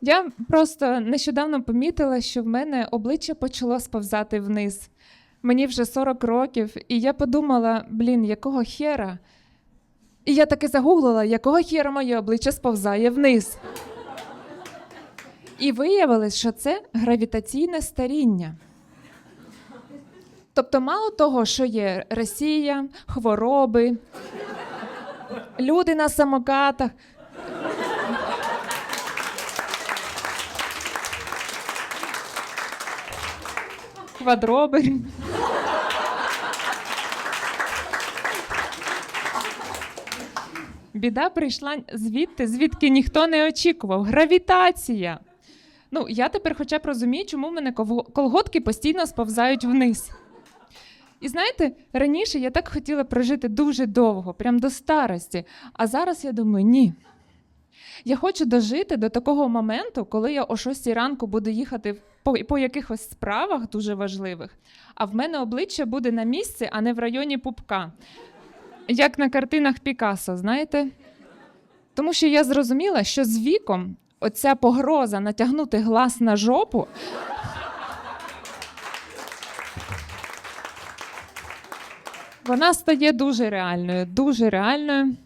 Я просто нещодавно помітила, що в мене обличчя почало сповзати вниз. Мені вже 40 років, і я подумала: блін, якого хера? І я таки загуглила, якого хера моє обличчя сповзає вниз. І виявилось, що це гравітаційне старіння. Тобто, мало того, що є Росія, хвороби, люди на самокатах. Квадроби. Біда прийшла звідти, звідки ніхто не очікував. Гравітація. Ну, я тепер хоча б розумію, чому в мене колготки постійно сповзають вниз. І знаєте, раніше я так хотіла прожити дуже довго, прям до старості. А зараз я думаю, ні. Я хочу дожити до такого моменту, коли я о 6 ранку буду їхати по, по якихось справах дуже важливих, а в мене обличчя буде на місці, а не в районі пупка. Як на картинах Пікассо, знаєте? Тому що я зрозуміла, що з віком оця погроза натягнути глас на жопу. Вона стає дуже реальною, дуже реальною.